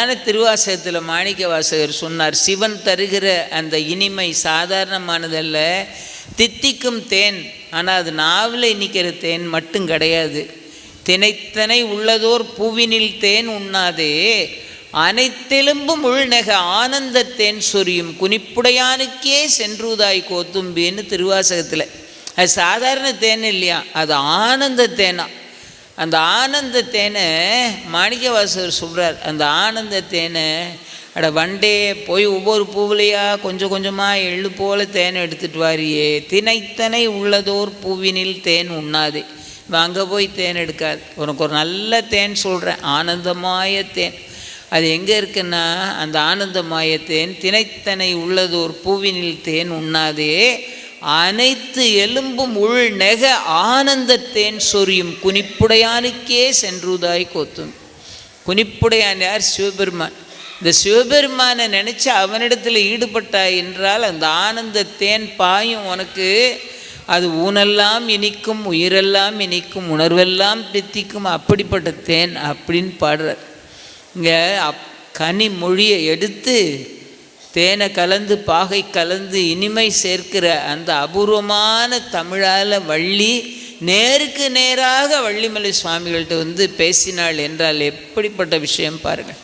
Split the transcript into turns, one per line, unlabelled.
திருவாசகத்தில் மாணிக்க வாசகர் சொன்னார் சிவன் தருகிற அந்த இனிமை சாதாரணமானதல்ல. தித்திக்கும் தேன் ஆனால் அது நாவில் இனிக்கிற தேன் மட்டும் கிடையாது. தினைத்தனை உள்ளதோர் பூவினில் தேன் உண்ணாதே. அனைத்தெலும்பும் உள்நெக ஆனந்த தேன் சொரியும். குனிப்புடையானுக்கே சென்றுதாய் கோத்தும்பின்னு திருவாசகத்தில். அது சாதாரண தேன் இல்லையா? அது ஆனந்த தேனா? அந்த ஆனந்த தேனை மாணிக்கவாசகர் சொல்கிறார் அந்த ஆனந்த அட வண்டே போய் ஒவ்வொரு பூவிலையா கொஞ்சம் கொஞ்சமாக எள்ளு போல தேனை எடுத்துட்டு வாரியே. தினைத்தனை உள்ளதோர் பூவினில் தேன் உண்ணாதே. அங்கே போய் தேன் எடுக்காது. உனக்கு ஒரு நல்ல தேன் சொல்கிறேன் ஆனந்தமாய தேன். அது எங்கே இருக்குன்னா அந்த ஆனந்தமாய தேன் தினைத்தனை உள்ளதோர் பூவினில் தேன் உண்ணாதே. அனைத்து எலும்பும் உள் நெக ஆனந்தத்தேன் சொரியும் குனிப்புடையானுக்கே சென்றுதாய் கோத்தும். குனிப்புடையான் யார்? சிவபெருமான். இந்த சிவபெருமானை நினச்சி அவனிடத்தில் ஈடுபட்டாய் என்றால் அந்த ஆனந்தத்தேன் தேன் பாயும் உனக்கு. அது ஊனெல்லாம் இனிக்கும் உயிரெல்லாம் இனிக்கும் உணர்வெல்லாம் பித்திக்கும் அப்படிப்பட்ட தேன் அப்படின்னு பாடுறார். இங்கே அப் கனி மொழியை எடுத்து தேனை கலந்து பாகை கலந்து இனிமை சேர்க்கிற அந்த அபூர்வமான தமிழால் வள்ளி நேருக்கு நேராக வள்ளிமலை சுவாமிகள்கிட்ட வந்து பேசினாள் என்றால் எப்படிப்பட்ட விஷயம் பாருங்கள்.